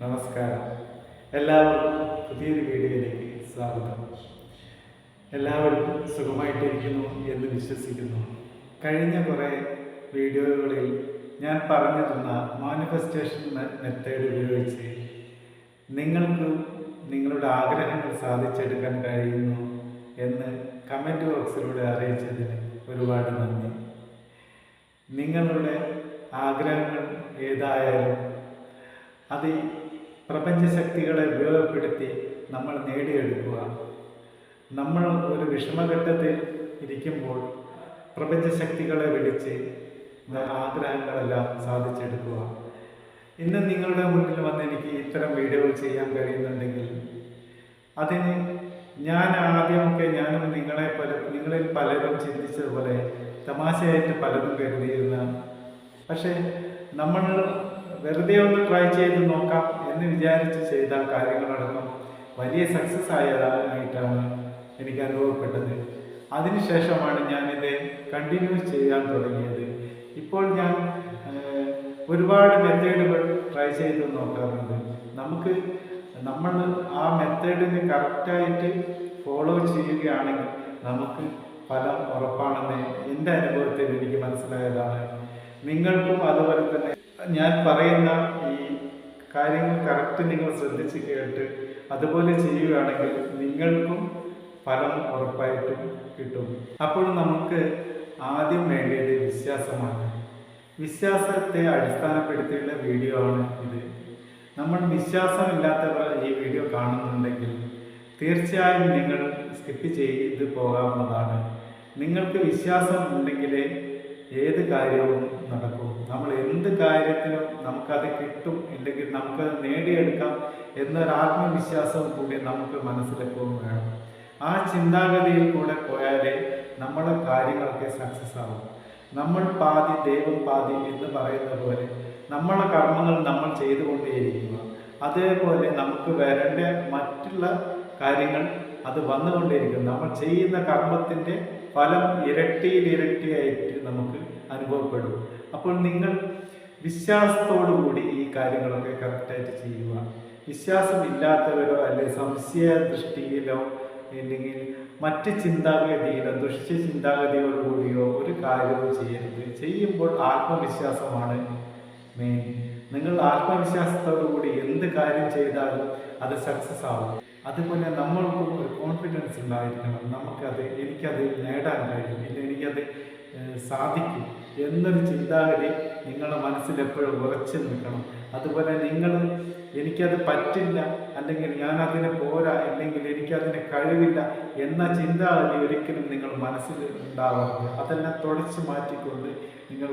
നമസ്കാരം. എല്ലാവർക്കും പുതിയൊരു വീഡിയോയിലേക്ക് സ്വാഗതം. എല്ലാവരും സുഖമായിട്ടിരിക്കുന്നു എന്ന് വിശ്വസിക്കുന്നു. കഴിഞ്ഞ കുറേ വീഡിയോകളിൽ ഞാൻ പറഞ്ഞു തന്ന മാനിഫെസ്റ്റേഷൻ മെത്തേഡ് ഉപയോഗിച്ച് നിങ്ങൾക്ക് നിങ്ങളുടെ ആഗ്രഹങ്ങൾ സാധിച്ചെടുക്കാൻ കഴിയുന്നു എന്ന് കമന്റ് ബോക്സിലൂടെ അറിയിച്ചതിന് ഒരുപാട് നന്ദി. നിങ്ങളുടെ ആഗ്രഹങ്ങൾ ഏതായാലും അത് പ്രപഞ്ചശക്തികളെ ഉപയോഗപ്പെടുത്തി നമ്മൾ നേടിയെടുക്കുക. നമ്മൾ ഒരു വിഷമഘട്ടത്തിൽ ഇരിക്കുമ്പോൾ പ്രപഞ്ചശക്തികളെ വിളിച്ച് ആഗ്രഹങ്ങളെല്ലാം സാധിച്ചെടുക്കുക. ഇന്ന് നിങ്ങളുടെ മുന്നിൽ വന്ന് എനിക്ക് ഇത്തരം വീഡിയോകൾ ചെയ്യാൻ കഴിയുന്നുണ്ടെങ്കിൽ അതിന് ഞാൻ ആദ്യമൊക്കെ ഞാനും നിങ്ങളെ പല നിങ്ങളിൽ പലരും ചിന്തിച്ചതുപോലെ തമാശയായിട്ട് പലതും കരുതിയിരുന്ന പക്ഷേ നമ്മൾ വെറുതെ ഒന്ന് ട്രൈ ചെയ്ത് നോക്കാം എന്ന് വിചാരിച്ച് ചെയ്ത കാര്യങ്ങളടക്കം വലിയ സക്സസ് ആയതായിട്ടാണ് എനിക്ക് അനുഭവപ്പെട്ടത്. അതിനുശേഷമാണ് ഞാനിത് കണ്ടിന്യൂ ചെയ്യാൻ തുടങ്ങിയത്. ഇപ്പോൾ ഞാൻ ഒരുപാട് മെത്തേഡുകൾ ട്രൈ ചെയ്ത് നോക്കാറുണ്ട്. നമുക്ക് നമ്മൾ ആ മെത്തേഡിന് കറക്റ്റായിട്ട് ഫോളോ ചെയ്യുകയാണെങ്കിൽ നമുക്ക് ഫലം ഉറപ്പാണെന്ന് എന്റെ അനുഭവത്തിൽ എനിക്ക് മനസ്സിലായതാണ്. നിങ്ങൾക്കും അതുപോലെ തന്നെ ഞാൻ പറയുന്ന ഈ കാര്യങ്ങൾ കറക്റ്റ് നിങ്ങൾ ശ്രദ്ധിച്ച് കേട്ട് അതുപോലെ ചെയ്യുകയാണെങ്കിൽ നിങ്ങൾക്കും ഫലം ഉറപ്പായിട്ടും കിട്ടും. അപ്പോൾ നമുക്ക് ആദ്യം വേണ്ടത് വിശ്വാസമാണ്. വിശ്വാസത്തെ അടിസ്ഥാനപ്പെടുത്തിയുള്ള വീഡിയോ ആണ് ഇത്. നമ്മൾ വിശ്വാസമില്ലാത്തവർ ഈ വീഡിയോ കാണുന്നുണ്ടെങ്കിൽ തീർച്ചയായും നിങ്ങൾ സ്കിപ്പ് ചെയ്ത് പോകാവുന്നതാണ്. നിങ്ങൾക്ക് വിശ്വാസം ഉണ്ടെങ്കിലേ ഏത് കാര്യവും നടക്കും. നമ്മൾ എന്ത് കാര്യത്തിനും നമുക്കത് കിട്ടും ഇല്ലെങ്കിൽ നമുക്കത് നേടിയെടുക്കാം എന്നൊരു ആത്മവിശ്വാസവും കൂടി നമുക്ക് മനസ്സിലെപ്പോഴും വേണം. ആ ചിന്താഗതിയിൽ കൂടെ പോയാലേ നമ്മുടെ കാര്യങ്ങളൊക്കെ സക്സസ് ആവും. നമ്മൾ പാതി ദൈവം പാതി എന്ന് പറയുന്ന പോലെ നമ്മളെ കർമ്മങ്ങൾ നമ്മൾ ചെയ്തുകൊണ്ടേയിരിക്കുക. അതേപോലെ നമുക്ക് വരേണ്ട മറ്റുള്ള കാര്യങ്ങൾ അത് വന്നുകൊണ്ടേയിരിക്കും. നമ്മൾ ചെയ്യുന്ന കർമ്മത്തിന്റെ ഫലം ഇരട്ടിയിൽ ഇരട്ടിയായിട്ട് നമുക്ക് അനുഭവപ്പെടും. അപ്പോൾ നിങ്ങൾ വിശ്വാസത്തോടു കൂടി ഈ കാര്യങ്ങളൊക്കെ കറക്റ്റായിട്ട് ചെയ്യുക. വിശ്വാസമില്ലാത്തവരോ അല്ലെ സംശയ ദൃഷ്ടിയിലോ അല്ലെങ്കിൽ മറ്റ് ചിന്താഗതിയിലോ ദുഷ്യ ചിന്താഗതിയോടുകൂടിയോ ഒരു കാര്യവും ചെയ്യരുത്. ചെയ്യുമ്പോൾ ആത്മവിശ്വാസമാണ് മെയിൻ നിങ്ങൾ ആത്മവിശ്വാസത്തോടു കൂടി എന്ത് കാര്യം ചെയ്താലും അത് സക്സസ് ആവും. അതുപോലെ നമ്മൾക്കും ഒരു കോൺഫിഡൻസ് ഉണ്ടായിരിക്കണം. നമുക്കത് എനിക്കത് നേടാൻ കഴിയും. ഇല്ല എനിക്കത് സാധിക്കും എന്നൊരു ചിന്താഗതി നിങ്ങളുടെ മനസ്സിൽ എപ്പോഴും ഉറച്ചു നിൽക്കണം. അതുപോലെ നിങ്ങൾ എനിക്കത് പറ്റില്ല അല്ലെങ്കിൽ ഞാൻ അതിന് പോരാ അല്ലെങ്കിൽ എനിക്കതിന് കഴിവില്ല എന്ന ചിന്താഗതി ഒരിക്കലും നിങ്ങൾ മനസ്സിൽ ഉണ്ടാവരുത്. അതെല്ലാം തുടച്ചു മാറ്റിക്കൊണ്ട് നിങ്ങൾ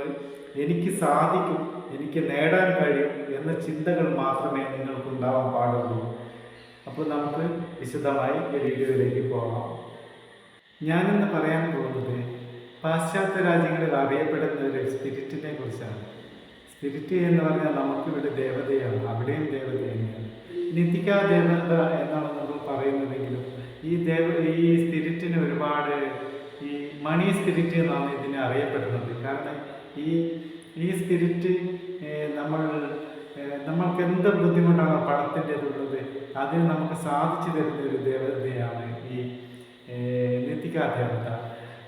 എനിക്ക് സാധിക്കും എനിക്ക് നേടാൻ കഴിയും എന്ന ചിന്തകൾ മാത്രമേ നിങ്ങൾക്ക് ഉണ്ടാവാൻ പാടുള്ളൂ. അപ്പോൾ നമുക്ക് വിശദമായി വീഡിയോയിലേക്ക് പോകാം. ഞാനിന്ന് പറയാൻ പോകുന്നത് പാശ്ചാത്യ രാജ്യങ്ങളിൽ അറിയപ്പെടുന്ന ഒരു സ്പിരിറ്റിനെ കുറിച്ചാണ്. സ്പിരിറ്റ് എന്ന് പറഞ്ഞാൽ നമുക്കിവിടെ ദേവതയാണ് അവിടെയും ദേവത തന്നെയാണ്. നിതിക ദേവത എന്നാണ് നമ്മൾ പറയുന്നതെങ്കിലും ഈ ദേവ ഈ സ്പിരിറ്റിന് ഒരുപാട് ഈ മണി സ്പിരിറ്റ് എന്നാണ് ഇതിനെ അറിയപ്പെടുന്നത്. കാരണം ഈ ഈ സ്പിരിറ്റ് നമ്മൾ നമ്മൾക്ക് എന്ത് ബുദ്ധിമുട്ടാണ് പണത്തിന്റെതുള്ളത് അതിന് നമുക്ക് സാധിച്ചു തരുന്ന ഒരു ദേവതയാണ് ഈ നിതിക ദേവത.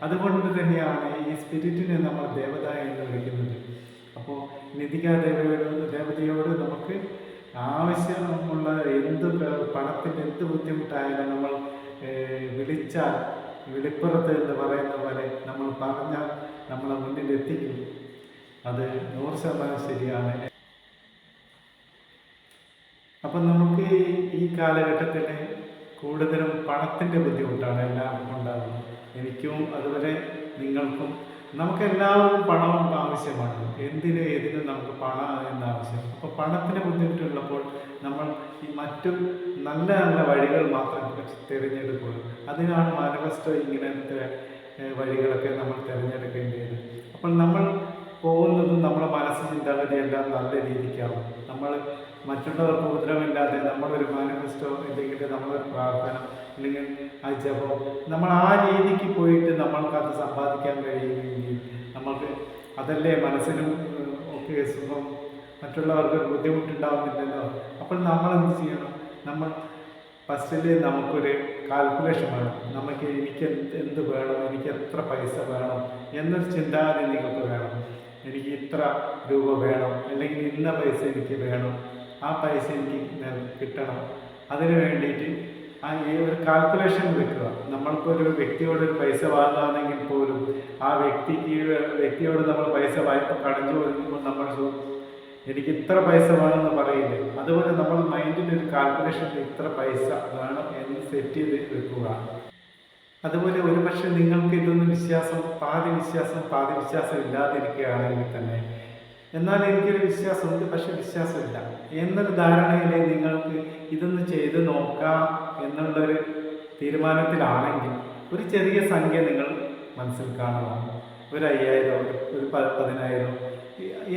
അതുകൊണ്ട് തന്നെയാണ് ഈ സ്പിരിറ്റിനെ നമ്മൾ ദേവത എന്ന് വിളിക്കുന്നത്. അപ്പോൾ നിതിക ദേവയോട് ദേവതയോട് നമുക്ക് ആവശ്യമുള്ള എന്ത് പണത്തിന്റെ എന്ത് ബുദ്ധിമുട്ടായാലും നമ്മൾ വിളിച്ചാൽ വിളിപ്പുറത്ത് എന്ന് പറയുന്ന പോലെ നമ്മൾ പറഞ്ഞാൽ നമ്മളെ മുന്നിൽ എത്തിക്കും അത് നൂറ് ശതമാനം ശരിയാണ്. അപ്പം നമുക്ക് ഈ കാലഘട്ടത്തിൽ കൂടുതലും പണത്തിന്റെ ബുദ്ധിമുട്ടാണ് എല്ലാം ഉണ്ടാകുന്നത് എനിക്കും അതുവരെ നിങ്ങൾക്കും നമുക്കെല്ലാവർക്കും പണം ആവശ്യമാണ്. എന്തിനും ഏതിനും നമുക്ക് പണം എന്ന ആവശ്യം. അപ്പോൾ പണത്തിന് ബുദ്ധിമുട്ടുള്ളപ്പോൾ നമ്മൾ ഈ മറ്റു നല്ല നല്ല വഴികൾ മാത്രം തിരഞ്ഞെടുക്കുക. അതിനാണ് മാനവസ്ഥ ഇങ്ങനത്തെ വഴികളൊക്കെ നമ്മൾ തിരഞ്ഞെടുക്കേണ്ടത്. അപ്പോൾ നമ്മൾ പോകുന്നതും നമ്മുടെ മനസ്സ് ചിന്താഗതി എല്ലാം നല്ല രീതിക്കാവും. നമ്മൾ മറ്റുള്ളവർക്ക് ഉപദ്രവമില്ലാതെ നമ്മളൊരു മാനിഫെസ്റ്റോ അല്ലെങ്കിൽ നമ്മളൊരു പ്രാർത്ഥന അല്ലെങ്കിൽ ജപം നമ്മൾ ആ രീതിക്ക് പോയിട്ട് നമ്മൾക്കത് സമ്പാദിക്കാൻ കഴിയുമെങ്കിൽ നമ്മൾക്ക് അതല്ലേ മനസ്സിനും ഒക്കെ സുഖം മറ്റുള്ളവർക്ക് ബുദ്ധിമുട്ടുണ്ടാവുന്നില്ലല്ലോ. അപ്പോൾ നമ്മൾ എന്ത് ചെയ്യണം? നമ്മൾ ഫസ്റ്റിൽ നമുക്കൊരു കാൽക്കുലേഷൻ വേണം. നമുക്ക് എനിക്ക് എന്ത് വേണം? എനിക്ക് എത്ര പൈസ വേണം? എന്നൊരു ചിന്താഗതി നിങ്ങൾക്ക് വേണം. എനിക്ക് ഇത്ര രൂപ വേണം അല്ലെങ്കിൽ ഇന്ന പൈസ എനിക്ക് വേണം ആ പൈസ എനിക്ക് കിട്ടണം. അതിന് വേണ്ടിയിട്ട് ആ ഈ ഒരു കാൽക്കുലേഷൻ വെക്കുക. നമ്മളിപ്പോൾ ഒരു വ്യക്തിയോട് ഒരു പൈസ വാങ്ങുകയാണെങ്കിൽ പോലും ആ വ്യക്തിക്ക് വ്യക്തിയോട് നമ്മൾ പൈസ വായ്പ കടഞ്ഞു വരുമ്പോൾ നമ്മൾ എനിക്ക് ഇത്ര പൈസ വേണമെന്ന് പറയില്ല. അതുപോലെ നമ്മൾ മൈൻഡിൽ ഒരു കാൽക്കുലേഷൻ ഇത്ര പൈസ വേണം എന്ന് സെറ്റ് ചെയ്ത് വെക്കുക. അതുപോലെ ഒരുപക്ഷെ നിങ്ങൾക്ക് ഇതൊന്നും വിശ്വാസം പാതി വിശ്വാസം പാതി വിശ്വാസം ഇല്ലാതിരിക്കുകയാണെങ്കിൽ തന്നെ. എന്നാൽ എനിക്കൊരു വിശ്വാസമുണ്ട് പക്ഷെ വിശ്വാസമില്ല. എന്നൊരു ധാരണയിൽ നിങ്ങൾക്ക് ഇതൊന്ന് ചെയ്ത് നോക്കാം എന്നുള്ളൊരു തീരുമാനത്തിലാണെങ്കിൽ ഒരു ചെറിയ സംഖ്യ നിങ്ങൾ മനസ്സിൽ കാണുക. ഒരു അയ്യായിരം ഒരു പതിനായിരം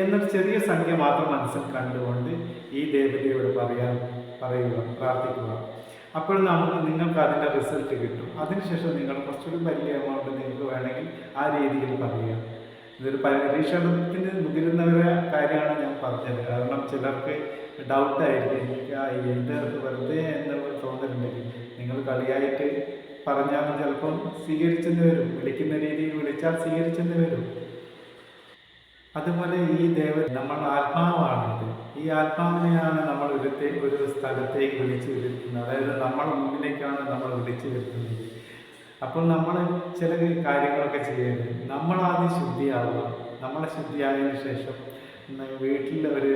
എന്നൊരു ചെറിയ സംഖ്യ മാത്രം മനസ്സിൽ കണ്ടുകൊണ്ട് ഈ ദേവതയോട് പറയാൻ പറയുക പ്രാർത്ഥിക്കുക. അപ്പോൾ നമുക്ക് നിങ്ങൾക്ക് അതിന്റെ റിസൾട്ട് കിട്ടും. അതിനുശേഷം നിങ്ങൾ കുറച്ചുകൂടി വലിയ എമൗണ്ട് നിങ്ങൾക്ക് വേണമെങ്കിൽ ആ രീതിയിൽ പറയുക. ഇതൊരു പരീക്ഷണത്തിന് മുതിരുന്നവരെ കാര്യമാണ് ഞാൻ പറഞ്ഞത്. കാരണം ചിലർക്ക് ഡൗട്ടായിരിക്കും എനിക്ക് ആ ഇത് വെറുതെ എന്നുള്ള തോന്നലുണ്ടെങ്കിൽ നിങ്ങൾ കളിയായിട്ട് പറഞ്ഞാൽ ചിലപ്പം സ്വീകരിച്ചെന്ന് വരും. വിളിക്കുന്ന രീതിയിൽ വിളിച്ചാൽ സ്വീകരിച്ചെന്ന് വരും. അതുപോലെ ഈ ദേവ നമ്മൾ ആത്മാവാണിത്. ഈ ആത്മാവിനെയാണ് നമ്മൾ ഒരു ഒരു സ്ഥലത്തേക്ക് വിളിച്ചു വരുത്തുന്നത് അതായത് നമ്മൾ മുന്നിലേക്കാണ് നമ്മൾ വിളിച്ചു വരുത്തുന്നത് അപ്പോൾ നമ്മൾ ചില കാര്യങ്ങളൊക്കെ ചെയ്യരുത് നമ്മളാദ്യം ശുദ്ധിയാവുക. നമ്മളെ ശുദ്ധിയായതിനു ശേഷം വീട്ടിൽ ഒരു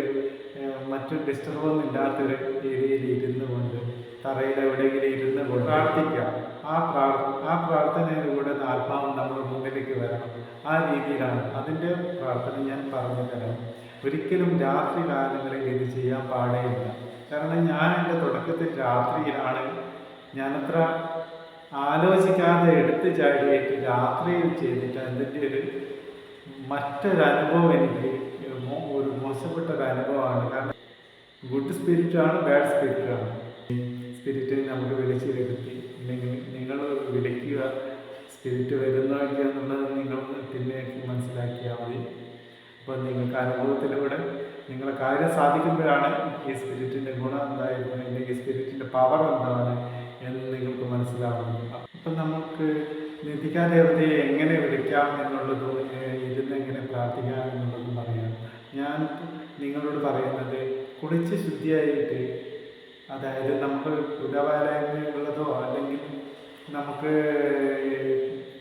മറ്റു ഡിസ്റ്റർബൊന്നും ഇല്ലാത്തൊരു ഏരിയയിൽ ഇരുന്നു കൊണ്ട് തറയിൽ എവിടെയെങ്കിലും ഇരുന്ന് കൊണ്ട് പ്രാർത്ഥിക്കാം ആ പ്രാർ ആ പ്രാർത്ഥനയിലൂടെ ആത്മാവ് നമ്മുടെ മുന്നിലേക്ക് വരണം. ആ രീതിയിലാണ് അതിന്റെ പ്രാർത്ഥന ഞാൻ പറഞ്ഞു തരാം. ഒരിക്കലും രാത്രി കാലങ്ങളിൽ ഇത് ചെയ്യാൻ പാടേയില്ല. കാരണം ഞാൻ എന്റെ തുടക്കത്തിൽ രാത്രിയിലാണ് ഞാനത്ര ആലോചിക്കാതെ എടുത്ത് ചാടിയിട്ട് രാത്രിയിൽ ചെയ്തിട്ട് അതിന്റെ ഒരു മറ്റൊരു അനുഭവം എനിക്ക് ഒരു മോശപ്പെട്ട ഒരു അനുഭവമാണ് കാരണം ഗുഡ് സ്പിരിറ്റാണ് ബാഡ് സ്പിരിറ്റാണ്. സ്പിരിറ്റ് നമുക്ക് വിളിച്ച് വരുത്തി അല്ലെങ്കിൽ നിങ്ങൾ വിളിക്കുക സ്പിരിറ്റ് വരുന്നതൊക്കെ എന്നുള്ളത് നിങ്ങൾ പിന്നെ മനസ്സിലാക്കിയാൽ മതി. അപ്പോൾ നിങ്ങൾക്ക് അനുഭവത്തിലൂടെ നിങ്ങളെ കാര്യം സാധിക്കുമ്പോഴാണ് ഈ സ്പിരിറ്റിന്റെ ഗുണം എന്തായിരുന്നു അല്ലെങ്കിൽ സ്പിരിറ്റിന്റെ പവർ എന്താണ് എന്ന് നിങ്ങൾക്ക് മനസ്സിലാവുന്നത്. അപ്പം നമുക്ക് നിധികാ ദേവതയെ എങ്ങനെ വിളിക്കാം എന്നുള്ളതും ഇരുന്നെങ്ങനെ പ്രാർത്ഥിക്കാം എന്നുള്ളതും പറയാം. ഞാൻ നിങ്ങളോട് പറയുന്നത് കുളിച്ച് ശുദ്ധിയായിട്ട് അതായത് നമുക്ക് പുരവാലയങ്ങളുള്ളതോ അല്ലെങ്കിൽ നമുക്ക്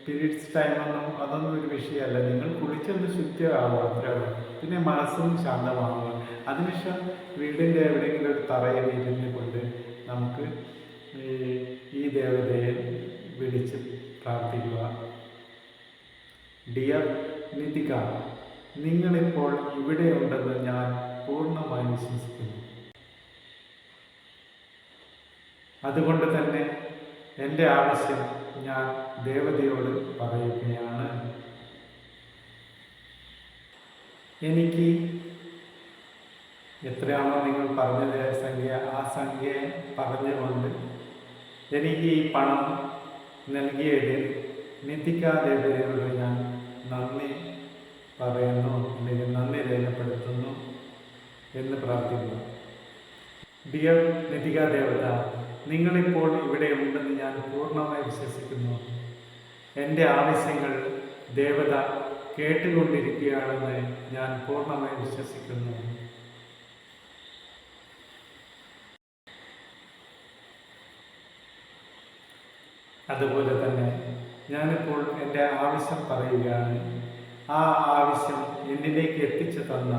പീരീഡ്സ് ടൈമൊന്നും അതൊന്നും ഒരു വിഷയമല്ല. നിങ്ങൾ കുളിച്ചൊന്ന് ശുദ്ധിയാവുക അത്രേ ഉള്ളൂ പിന്നെ മനസ്സും ശാന്തമാവുക. അതിനുശേഷം വീടിന്റെ എവിടെയെങ്കിലും ഒരു തറയിൽ ഇരുന്ന് കൊണ്ട് നമുക്ക് ഈ ദേവതയെ വിളിച്ച് പ്രാർത്ഥിക്കുക. ഡിയർ നിതിക നിങ്ങളിപ്പോൾ ഇവിടെയുണ്ടെന്ന് ഞാൻ പൂർണമായി വിശ്വസിക്കുന്നു. അതുകൊണ്ട് തന്നെ എന്റെ ആവശ്യം ഞാൻ ദേവതയോട് പറയുകയാണ്. എനിക്ക് എത്രയാണോ നിങ്ങൾ പറഞ്ഞത് സംഖ്യ ആ സംഖ്യ പറഞ്ഞുകൊണ്ട് എനിക്ക് ഈ പണം നൽകിയതിൽ നിധിക ദേവതയോട് ഞാൻ നന്ദി പറയുന്നു അല്ലെങ്കിൽ നന്ദി രേഖപ്പെടുത്തുന്നു എന്ന് പ്രാർത്ഥിക്കുന്നു. ഡിയർ നിധിക ദേവത നിങ്ങളിപ്പോൾ ഇവിടെ ഉണ്ടെന്ന് ഞാൻ പൂർണമായി വിശ്വസിക്കുന്നു. എന്റെ ആവശ്യങ്ങൾ ദേവത കേട്ടുകൊണ്ടിരിക്കുകയാണെന്ന് ഞാൻ പൂർണമായി വിശ്വസിക്കുന്നു. അതുപോലെ തന്നെ ഞാനിപ്പോൾ എന്റെ ആവശ്യം പറയുകയാണ്. ആ ആവശ്യം എന്നിലേക്ക് എത്തിച്ചു തന്ന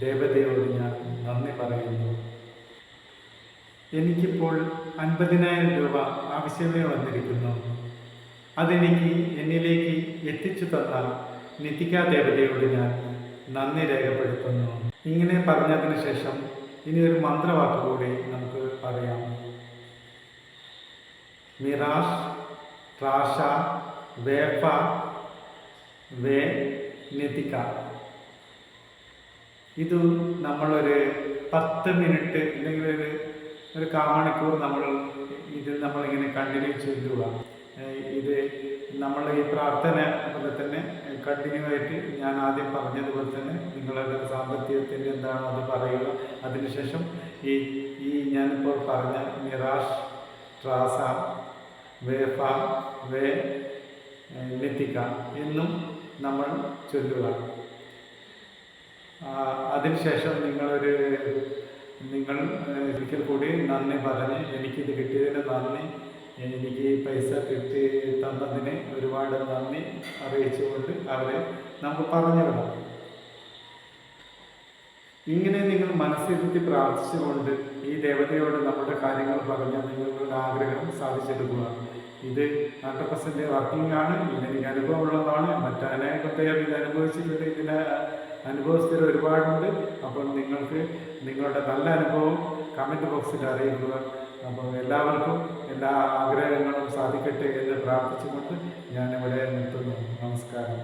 ദേവതയോട് ഞാൻ നന്ദി പറയുന്നു. എനിക്കിപ്പോൾ അൻപതിനായിരം രൂപ ആവശ്യമേ വന്നിരിക്കുന്നു. അതെനിക്ക് എന്നിലേക്ക് എത്തിച്ചു തന്ന നിതിക ദേവതയോട് ഞാൻ നന്ദി രേഖപ്പെടുത്തുന്നു. ഇങ്ങനെ പറഞ്ഞതിന് ശേഷം ഇനി ഒരു മന്ത്രവാക്ക് കൂടി നമുക്ക് പറയാം. മിറാഷ് ട്രാഷ വേഫ വേ നിതിക ഇത് നമ്മളൊരു പത്ത് മിനിറ്റ് അല്ലെങ്കിൽ ഒരു ഒരു കാമണിക്കൂർ നമ്മൾ ഇതിൽ നമ്മളിങ്ങനെ കണ്ടിന്യൂ ചൊല്ലുക ഇത് നമ്മൾ ഈ പ്രാർത്ഥന പോലെ തന്നെ കണ്ടിന്യൂ ആയിട്ട് ഞാൻ ആദ്യം പറഞ്ഞതുപോലെ തന്നെ നിങ്ങളുടെ സാമ്പത്തികത്തിന്റെ എന്താണോ അത് പറയുക. അതിനുശേഷം ഈ ഈ ഞാനിപ്പോൾ പറഞ്ഞ മിറാഷ് ട്രാസ വേഫ വേ ലത്തിക്ക എന്നും നമ്മൾ ചൊല്ലുക. അതിനുശേഷം നിങ്ങളൊരു നിങ്ങൾ ഒരിക്കൽ കൂടി നന്ദി പറഞ്ഞ് എനിക്കിത് കിട്ടിയതിന് നന്ദി. എനിക്ക് ഈ പൈസ കിട്ടി തന്നതിന് ഒരുപാട് നന്ദി അറിയിച്ചുകൊണ്ട് അവരെ നമുക്ക് പറഞ്ഞു വിടാം ഇങ്ങനെ നിങ്ങൾ മനസ്സിരുത്തി പ്രാർത്ഥിച്ചുകൊണ്ട് ഈ ദേവതയോട് നമ്മുടെ കാര്യങ്ങൾ പറഞ്ഞ് നിങ്ങളുടെ ആഗ്രഹം സാധിച്ചെടുക്കുക. ഇത് ഹൺഡ്രഡ് പെർസെന്റ് വർക്കിംഗ് ആണ്. ഇതെനിക്ക് അനുഭവമുള്ളതാണ്. മറ്റനേകം പേർ ഇത് അനുഭവിച്ചിട്ടുണ്ട്. ഇതിന് അനുഭവസ്ഥർ ഒരുപാടുണ്ട്. അപ്പോൾ നിങ്ങൾക്ക് നിങ്ങളുടെ നല്ല അനുഭവം കമന്റ് ബോക്സിൽ അറിയിക്കുക. അപ്പോൾ എല്ലാവർക്കും എല്ലാ ആഗ്രഹങ്ങളും സാധിക്കട്ടെ എന്ന് പ്രാർത്ഥിച്ചുകൊണ്ട് ഞാനിവിടെ നിർത്തുന്നു. നമസ്കാരം.